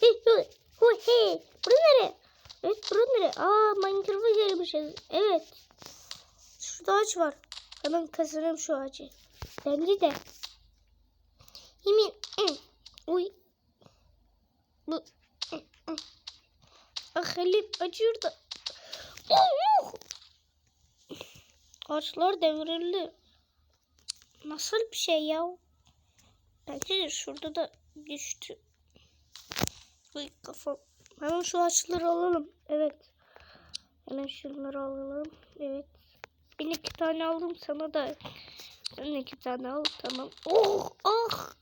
hey, hey, hey, hey. Bura nere? Evet bura nere? Aa Minecraft'a gelmişiz. Evet. Şurada ağaç var. Hemen kazanalım şu ağacı. Bence de. Yemin. Hı. Uy. Bu. Hı, hı. Ah elim acıyor da. Oh! Ağaçlar devrildi. Nasıl bir şey ya? Bence de şurada da düştü. Uy kafam. Hemen şu ağaçları alalım. Evet. Hemen şunları alalım. Evet. Ben iki tane aldım sana da. Sen iki tane al. Tamam. Oh ah.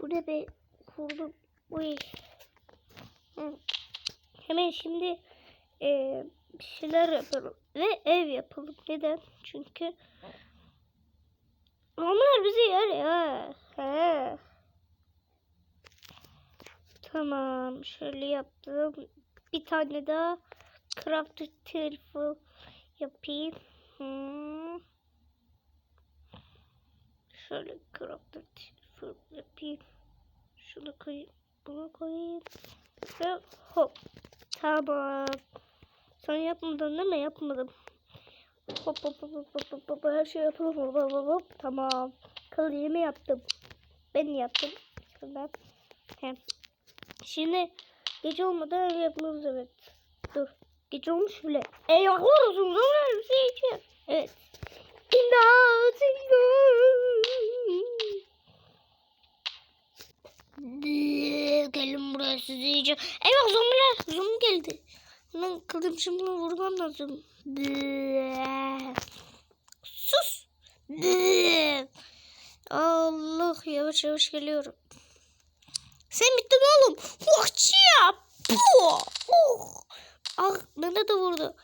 Bu ne be? Kurdum. Uy. Hemen şimdi eee, bir şeyler yapalım. Ve ev yapalım. Neden? Çünkü onlar bizi yer ya. He. Tamam. Şöyle yaptım. Bir tane daha crafted table yapayım. Hmm. Şöyle crafted table yapayım. Şunu koyayım. Bunu koyayım. Ve hop. Tamam. Sen yapmadın değil mi? Yapmadım. Hop hop hop hop hop hop hop her şey yapalım hop hop hop hop tamam. Yemi yaptım. Ben yaptım. Şuradan. Hem. Şimdi gece olmadan ev yapmamız evet. Dur. Gece olmuş bile. Eyvahlar olsun. Sonra bir şey içiyor. Evet. İmdat. imdat. Gelin buraya sizi yiyeceğim. Eyvah zombiler. Zombi geldi. Hemen kılıcım şimdi vurmam lazım. Sus. Allah yavaş yavaş geliyorum. Sen bittin oğlum. Vahçıya. Puh. Uh. Ah bana da vurdu.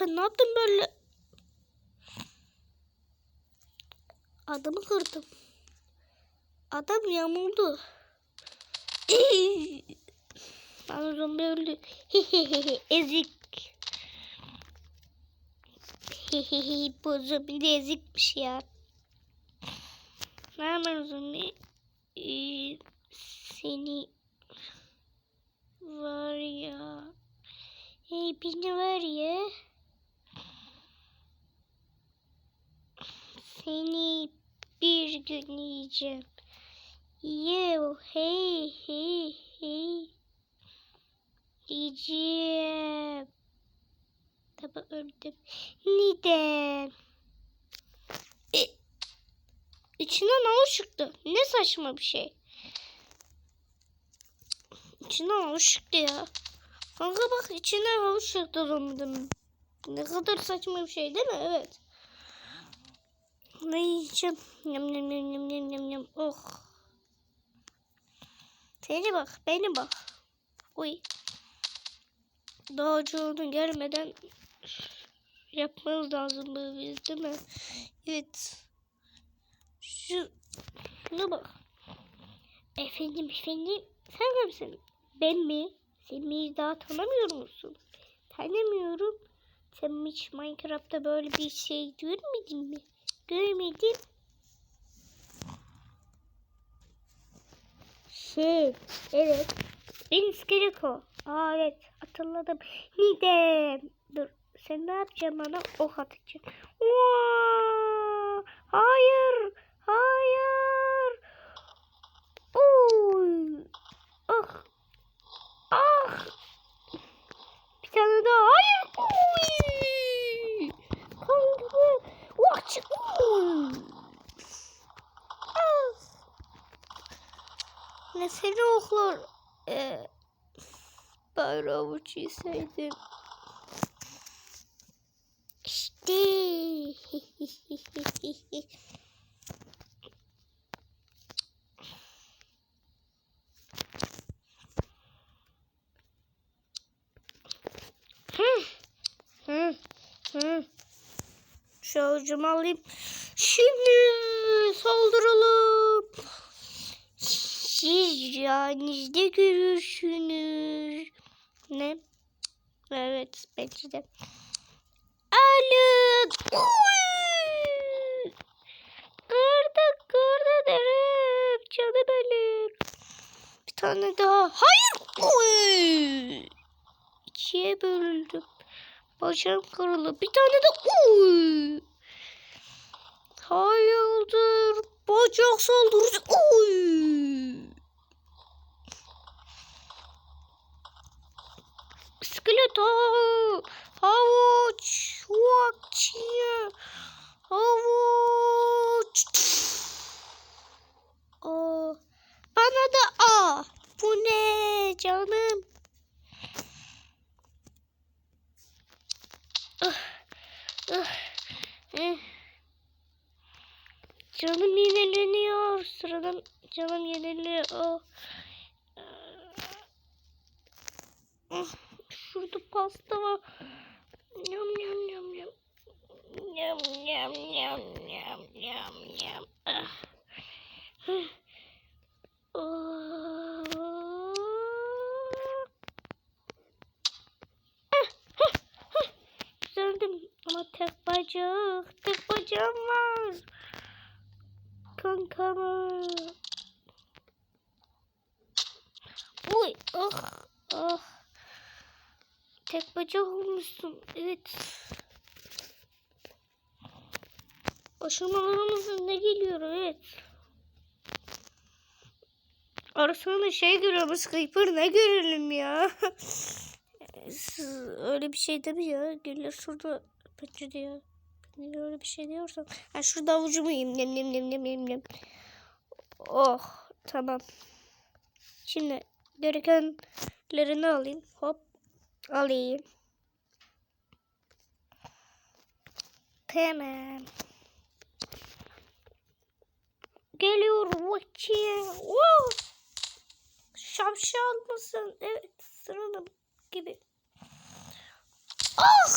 Ben ne yaptım böyle? Adamı kırdım. Adam yamuldu. Bana zombi öldü. Ezik. Bu zombi de ezikmiş ya. Ne haber zombi? Ee, seni var ya. Hey beni var ya. Seni bir gün yiyeceğim. Yo hey hey hey. Yiyeceğim. Tamam öldüm. Neden? E, içinden avuç çıktı. Ne saçma bir şey. İçinden avuç çıktı ya. Kanka bak içinden avuç çıktı zombinin. Ne kadar saçma bir şey değil mi? Evet. Ne yiyeceğim? Yum yum yum yum yum yum. Oh. Seni bak, beni bak. Uy. Daha çoğunu gelmeden yapmamız lazım bu biz değil mi? Evet. Şu, şuna bak. Efendim efendim sen kimsin? Ben mi? Sen beni daha tanımıyor musun? Tanımıyorum. Sen hiç Minecraft'ta böyle bir şey görmedin mi? Görmedim. Şey, evet. Ben İskeleko. Aa evet, hatırladım. Neden? Dur, sen ne yapacaksın bana? Ok atacaksın. Hayır, hayır. Oy. Ah. Ah. Bir tane daha. Hayır. Oy. Kanka. Vah çık. Ah. Ne seni oklar. Bari avuç yeseydim. İşte. Şu alayım. Şimdi saldıralım siz rüyanızda görürsünüz. Ne? Evet bence de. Alın. Kırdık kırdı derim. Canı benim. Bir tane daha. Hayır. Uy. İkiye bölündüm. Başım kırıldı. Bir tane de. Uy. Hayırdır. Bacak saldırısı. Uy. Havuç. Huakçıya. Havuç. Aa, bana da a. Bu ne canım? Ah, ah. Canım yenileniyor. Sıradan canım yeniliyor. Oh. Ah, Şurada pasta var. Yam yam yam yam. Yam yam yam yam yam yam. Ah. Düzeldim ama tek bacak, tek bacağım var. Kankama. Uy, ah, ah. Tek bacak olmuşsun, evet. Aşamalarımızın ne geliyor, evet. Arasında şey görüyormuş, Creeper ne görelim ya. Siz öyle bir şey demiyor. Gelir şurada bence diyor. Öyle bir şey diyorsam. Ha şurada avucumu yiyeyim. Nem nem nem nem nem nem. Oh tamam. Şimdi gerekenlerini alayım. Hop alayım. Tamam. Geliyorum bakayım. Wow. Şapşal mısın? Evet sıralım gibi. Ah!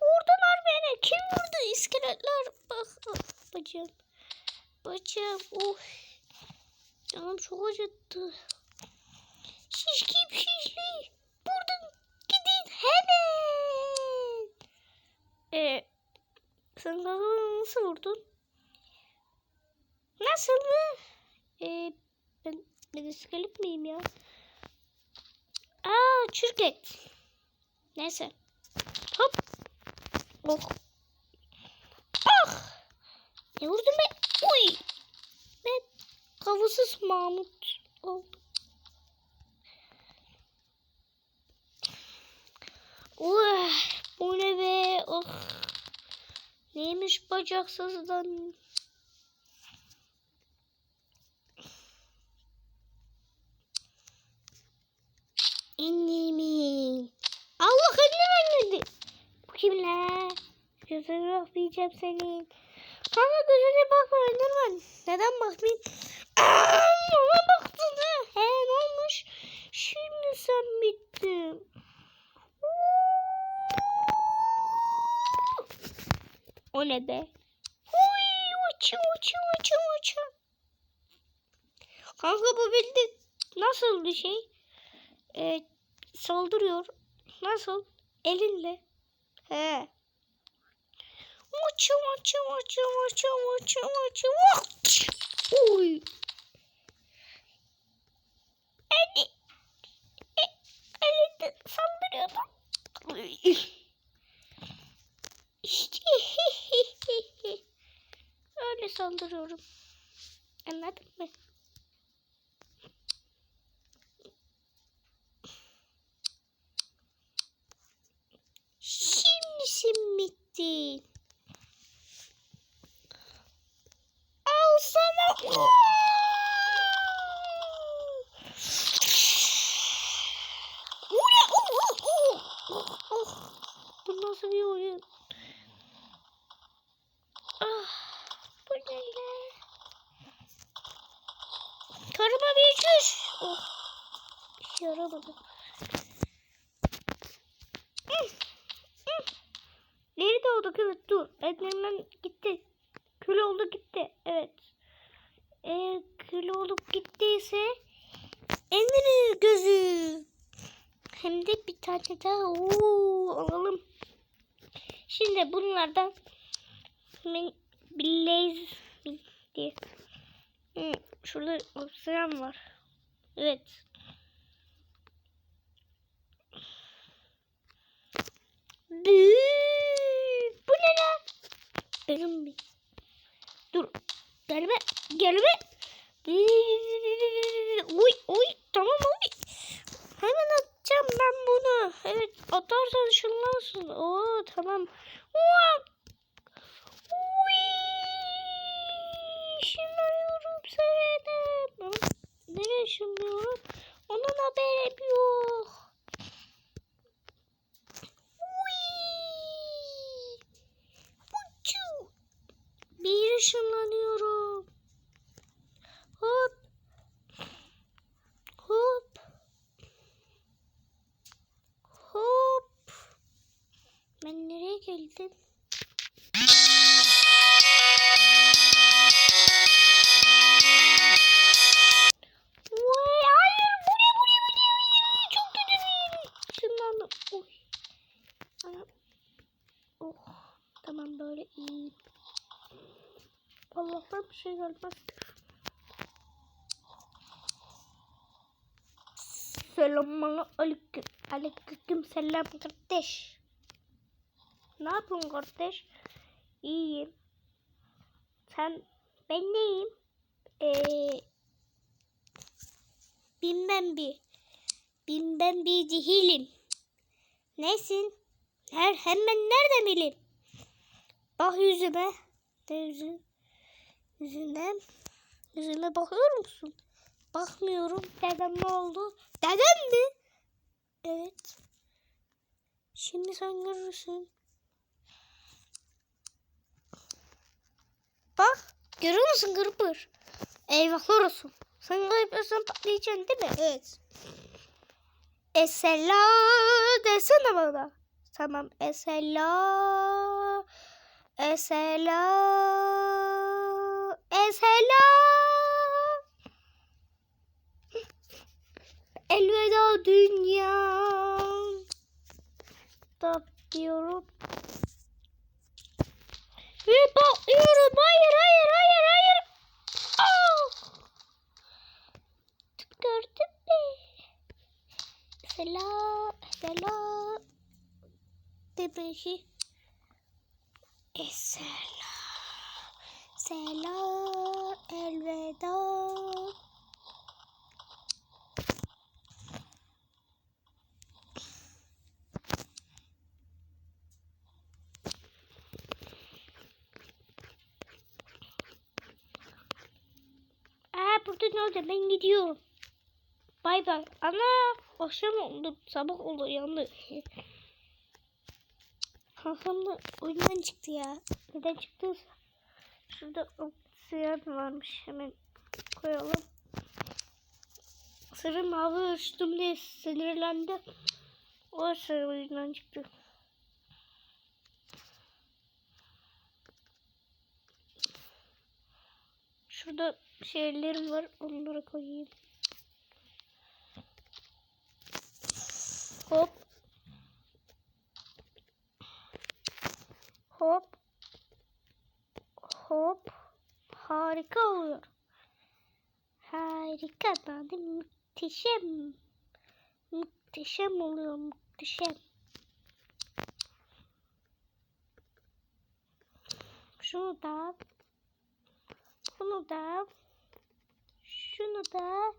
Vurdular beni. Kim vurdu? İskeletler. Bak. ah, Bacağım. Bacağım. Of. Canım çok acıttı. Şişki şişli. Buradan gidin hemen. Ee, sen kafamı nasıl vurdun? Nasıl mı? Ee, ben, ben iskelet miyim ya? Aa çürket. Neyse. Hop. Oh. Ah. Ne vurdum ben? Uy. Ben kafasız Mahmut oldum. Uh, bu ne be? Oh. Neymiş bacaksızdan? Ennemin. Allah önüme geldi. Bu kim la? Gözüne bakmayacağım senin. Kanka gözüne bakma Enderman. Neden bakmayayım? Ona baktın ha. He ne olmuş? Şimdi sen bittin. O ne be? Uy, uçu uçu uçu uçu. Kanka bu bildi nasıl bir şey? Ee, saldırıyor. Nasıl? Elinle. He. Uçu uçu uçu uçu uçu uçu uç. Uy. Eli. E, elinde saldırıyordu. Öyle saldırıyorum. Anladın mı? Şimdi sen bittin. Al sana. Uh. Oh, oh. Bu nasıl bir oyun? Ah, bu ne ya? Karıma bir çüş. Oh, işe yaramadı. Hı, hı. Nerede olduk? Evet dur. Enderman gitti. Kül oldu gitti. Evet. Eğer kül olup gittiyse Ender gözü. Hem de bir tane daha. Oo, alalım. Şimdi bunlardan ben Blaze diye. Hı, şurada obsidian var. Evet. Büyük. Bu ne lan? Benim bir. Dur. Gelme. Gelme. Uy uy tamam uy. Hemen atacağım ben bunu. Evet atarsan şunlarsın. Oo tamam. Uy. Uy. Şınlıyorum seni. Ama Nereye şınlıyorum? Onun haberi yok. Bir ışınlanıyorum. Hop. Hop. Hop. Ben nereye geldim? Şey gelmez. Selamun aleyküm. Aleyküm selam kardeş. Ne yapıyorsun kardeş? İyiyim. Sen ben neyim? Ee, bilmem bir. Bilmem bir cihilim. Nesin? Her hemen nerede bileyim? Bak yüzüme. De yüzü, yüzüne. Yüzüme bakıyor musun? Bakmıyorum. Dedem ne oldu? Dedem mi? Evet. Şimdi sen görürsün. Bak. Görüyor musun gırpır? Eyvahlar olsun. Sen gırpırsan patlayacaksın değil mi? Evet. Esela desene bana. Tamam. Esela. Esela. Herkes helal. Elveda dünya. Stop diyorum. Ve patlıyorum. Hayır hayır hayır hayır. Oh! Gördün mü? Selam. Selam. Demeşi. Eser. Sela, elveda. Aa burada ne olacak? Ben gidiyorum. Bay bay. Ana akşam oldu. Sabah oldu yandı. Kankam da oyundan çıktı ya. Neden çıktıysa. Şurada siyah varmış. Hemen koyalım. Sırrı mavi uçtum diye sinirlendi. O sırrı oyundan çıktı. Şurada şeylerim var. Onları koyayım. Hop. Hop. Hop. Harika oluyor. Harika. Da muhteşem. Muhteşem oluyor. Muhteşem. Şunu da. Bunu da. Şunu da.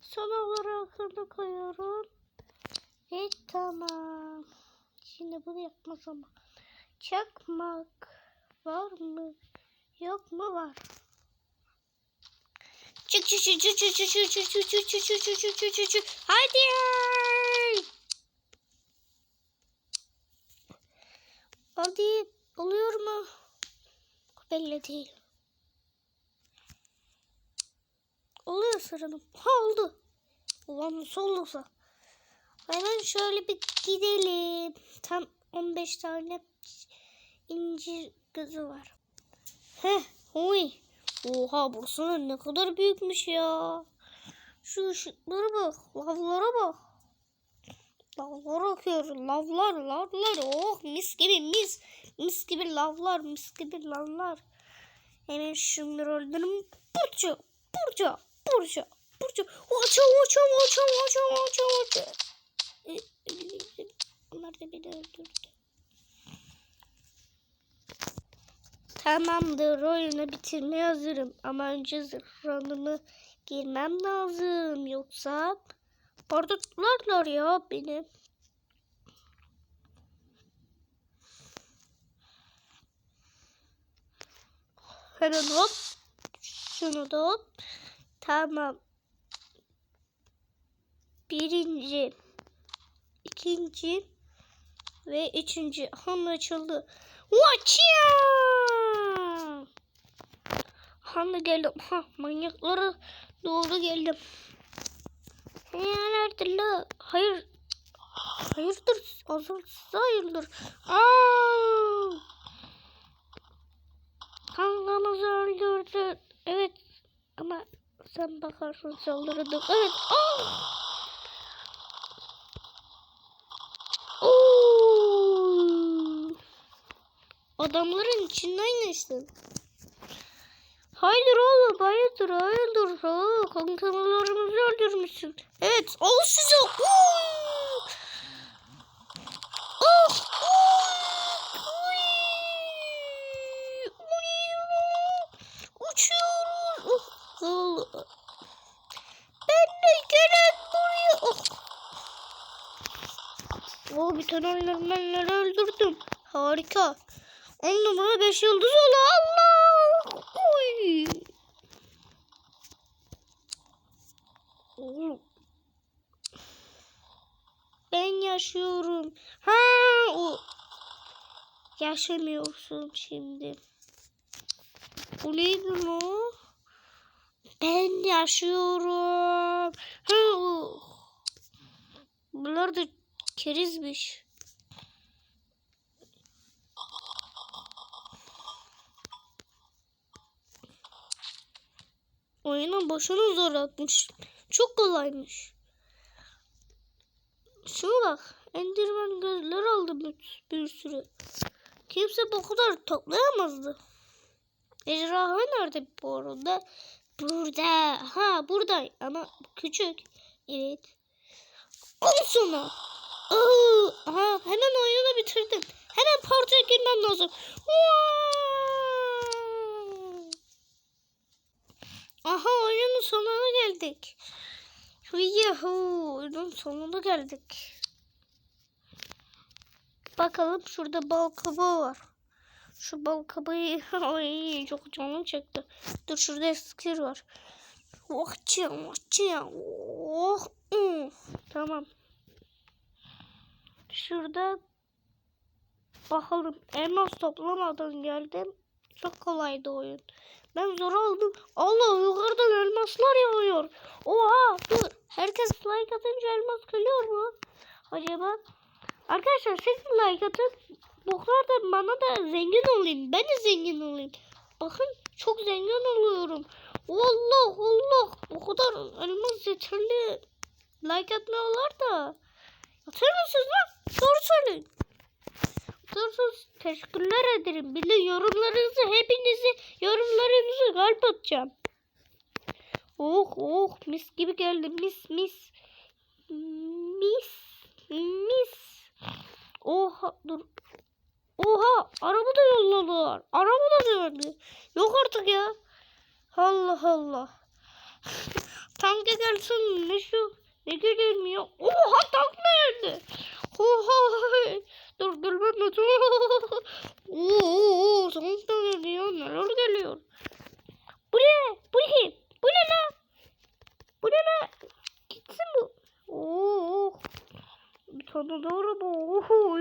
Son olarak koyuyorum. Evet tamam. Şimdi bunu yapma zamanı. Çakmak var mı? Yok mu var? Çık çık çık çık çık çık çık çık çık çık çık çık çık çık çık çık çık Haydi. Hadi oluyor mu? Belli değil. Oluyor sanırım. Ha oldu. Ulan nasıl olursa. Hemen şöyle bir gidelim. Tam 15 tane incir gözü var. Heh, oy. Oha burası ne kadar büyükmüş ya. Şu ışıklara bak, lavlara bak. Lavlar akıyor, lavlar, lavlar. Oh mis gibi mis. Mis gibi lavlar, mis gibi lavlar. Hemen şunları öldürün. Burcu, burcu, burcu, Burcu. Uçam uçam uçam uçam. E, e, Onlar da beni öldürdü. Tamamdır oyunu bitirmeye hazırım. Ama önce zırhlarımı girmem lazım. Yoksa orada tutarlar ya beni. Hemen hop. Şunu da hop. Tamam. Birinci. ikinci ve üçüncü. Han açıldı. Watcha! Hanla geldim. Ha manyaklara doğru geldim. Nerede la? Hayır. Hayırdır? Azalsız hayırdır. Aa! Kankamızı öldürdü. Evet. Ama sen bakarsın saldırdık. Evet. Aa! Oo! Adamların içinden geçtin. Hayır oğlum hayırdır hayırdır. Ha, kankalarımızı öldürmüşsün. Evet al size. Ah! Oh! Oh! Oh! Bir tane öldürmenleri öldürdüm. Harika. On numara beş yıldız ola Allah. Uy. Oğlum. Ben yaşıyorum. Ha o. Yaşamıyorsun şimdi. Bu neydi o? Ben yaşıyorum. Bunlar da kerizmiş. Oyunu boşuna zor. Çok kolaymış. Şuna bak. Enderman gözler aldı bir, bir sürü. Kimse bu kadar toplayamazdı. Ejderha nerede bu arada? Burada. Ha burada ama küçük. Evet. Al sana. Aa, aha, hemen oyunu bitirdim. Hemen partiye girmem lazım. Aha oyunun sonuna geldik. Yuhu oyunun sonuna geldik. Bakalım şurada bal kabağı var. Şu bal kabağı ay çok canım çekti. Dur şurada eskir var. Vahçı vahçı Oh. hmm. Tamam. Şurada bakalım elmas toplamadan geldim. Çok kolaydı oyun. Ben zor aldım. Allah yukarıdan elmaslar yağıyor. Oha dur. Herkes like atınca elmas geliyor mu? Acaba? Arkadaşlar siz like atın. Bu kadar bana da zengin olayım. Ben de zengin olayım. Bakın çok zengin oluyorum. Allah Allah. Bu kadar elmas yeterli. Like atmıyorlar da. Atır mısınız lan? Doğru söyleyin. Atarsanız teşekkürler ederim. Bir de yorumlarınızı hepinizi yorumlarınızı kalp atacağım. Oh oh mis gibi geldi mis mis. Mis mis. Oha dur. Oha araba da yolladılar. Araba da geldi. Yok artık ya. Allah Allah. Tanka gelsin ne şu ne ya. Oha tank geldi. Oha. Dur gülmem lazım. Oo, tank da geliyor. Neler geliyor. Bu ne? Bu ne? Bu ne lan? Bu ne lan? Gitsin bu. Oo. Tane daha araba. Oho.